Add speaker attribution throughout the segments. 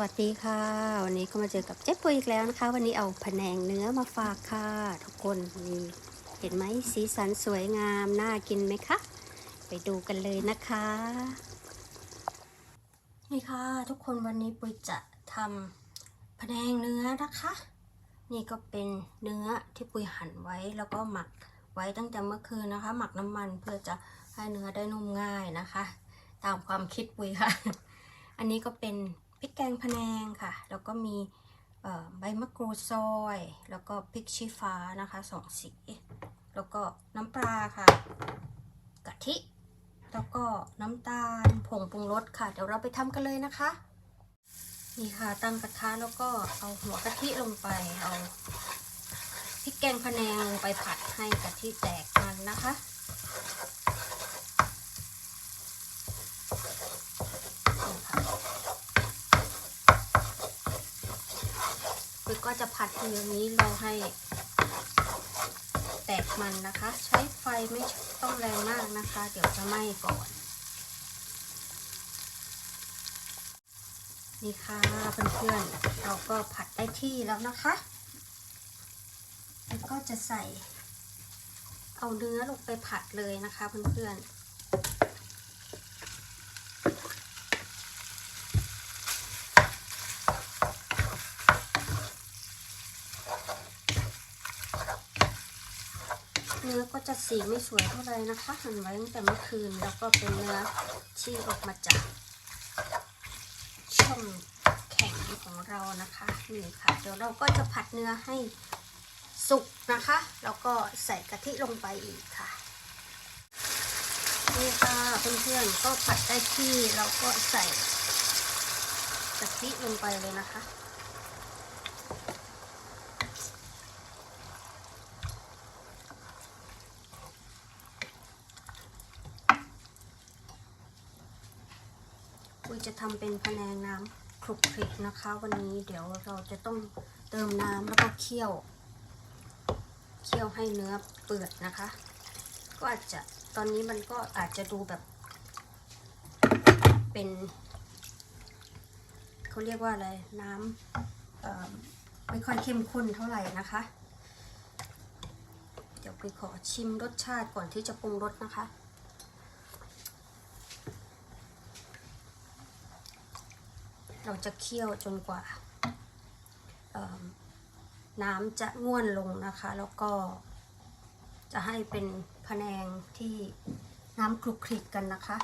Speaker 1: วัสดีค่ะ วันนี้ก็มาเจอกับเจ๊ปุยอีกแล้วนะคะ วันนี้เอาผนงเนื้อมาฝากค่ะ ทุกคนนี่เห็นไหมสีสันสวยงามน่ากินไหมคะไปดูกันเลยนะคะ นี่ค่ะ ทุกคนวันนี้ปุยจะทำผนงเนื้อนะคะ นี่ก็เป็นเนื้อที่ปุยหั่นไว้แล้วก็หมักไว้ตั้งแต่เมื่อคืนนะคะ หมักน้ำมันเพื่อจะให้เนื้อได้นุ่มง่ายนะคะ ตามความคิดปุยค่ะ อันนี้ก็เป็น ริกแกงพะแนงค่ะ แล้วก็มีใบมะกรูดซอย แล้วก็พริกชี้ฟ้านะคะสองสี แล้วก็น้ำปลาค่ะกะทิ แล้วก็น้ำตาลผงปรุงรสค่ะ เดี๋ยวเราไปทำกันเลยนะคะ นี่ค่ะตั้งกระทะแล้วก็เอาหัวกะทิลงไปเอาพริกแกงพะแนงลงไปผัดให้กะทิแตกมันนะคะ ก็จะผัดอย่างนี้เราให้แตกมันนะคะ ใช้ไฟไม่ต้องแรงมากนะคะ เดี๋ยวจะไหม้ก่อน นี่ค่ะเพื่อนๆเราก็ผัดได้ที่แล้วนะคะแล้วก็จะใส่เอาเนื้อลงไปผัดเลยนะคะเพื่อนๆ เนื้อก็จะสีไม่สวยเท่าไหร่นะคะหั่นไว้ตั้งแต่เมื่อคืน แล้วก็เป็นเนื้อที่ออกมาจากช่องแข็งของเรานะคะนี่ค่ะเดี๋ยวเราก็จะผัดเนื้อให้สุกนะคะ แล้วก็ใส่กะทิลงไปอีกค่ะนี่ค่ะเพื่อนๆก็ผัดได้ที่เราก็ใส่กะทิลงไปเลยนะคะ ปุยจะทำเป็นพะแนงน้ำคลุกคลิกนะคะ วันนี้เดี๋ยวเราจะต้องเติมน้ำแล้วก็เคี่ยว เคี่ยวให้เนื้อเปื่อยนะคะ ก็อาจจะตอนนี้มันก็อาจจะดูแบบ เป็นเขาเรียกว่าอะไรน้ำไม่ค่อยเข้มข้นเท่าไหร่นะคะ เดี๋ยวไปขอชิมรสชาติก่อนที่จะปรุงรสนะคะ เราจะเคี่ยวจนกว่าน้ำจะง่วนลงนะคะ แล้วก็จะให้เป็นพะแนงที่น้ำคลุกคลิกกันนะคะ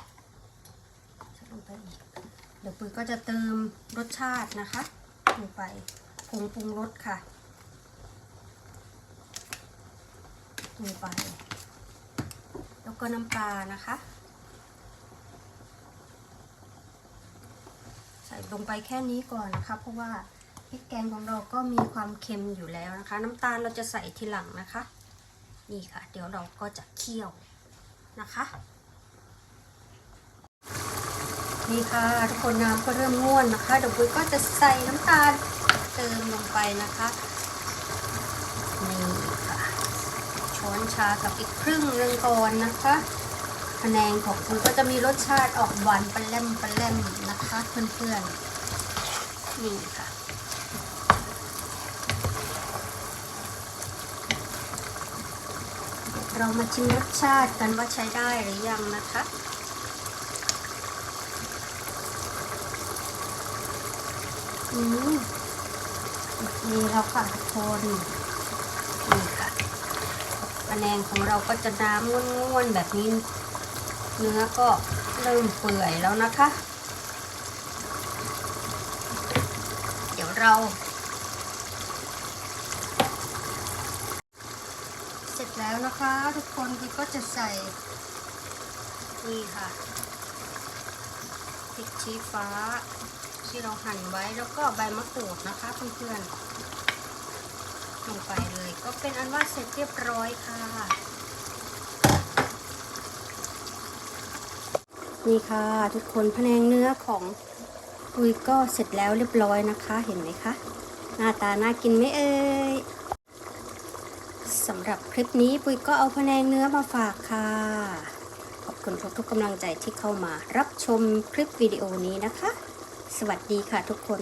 Speaker 1: ลงไปอีก เดี๋ยวปุ้ยก็จะเติมรสชาตินะคะลงไปผงปรุงรสค่ะลงไป แล้วก็น้ำปลานะคะ ส่ลงไปแค่นี้ก่อนนะคะ เพราะว่าพริกแกงของเราก็มีความเค็มอยู่แล้วนะคะ น้ำตาลเราจะใส่ทีหลังนะคะ นี่ค่ะ เดี๋ยวเราก็จะเคี่ยวนะคะ นี่ค่ะทุกคนน้ำก็เริ่มง่วนนะคะเดี๋ยวปุ้ยก็จะใส่น้ำตาลเติมลงไปนะคะนี่ค่ะช้อนชากับอีกครึ่งหนึงก่อนนะคะ พะแนงของปุ้ยก็จะมีรสชาติออกหวานปลาแลมปลาแลมนะคะเพื่อนๆนี่ค่ะเรามาชิมรสชาติกันว่าใช้ได้หรือยังนะคะ อืมนี่แล้วค่ะทุกคนนี่ค่ะปลาแนงของเราก็จะน้ำง่วนๆแบบนี้ เนื้อก็เริ่มเปื่อยแล้วนะคะ เดี๋ยวเรา เสร็จแล้วนะคะ ทุกคนพี่ก็จะใส่นี่ค่ะพริกชี้ฟ้า ที่เราหั่นไว้แล้วก็ใบมะกรูดนะคะเพื่อนๆลงไปเลยก็เป็นอันว่าเสร็จเรียบร้อยค่ะ นี่ค่ะทุกคนพะแนงเนื้อของปุยก็เสร็จแล้วเรียบร้อยนะคะ เห็นไหมคะ หน้าตาน่ากินไหมเอ่ยสำหรับคลิปนี้ปุยก็เอาพะแนงเนื้อมาฝากค่ะขอบคุณทุกๆกำลังใจที่เข้ามารับชมคลิปวิดีโอนี้นะคะ สวัสดีค่ะทุกคน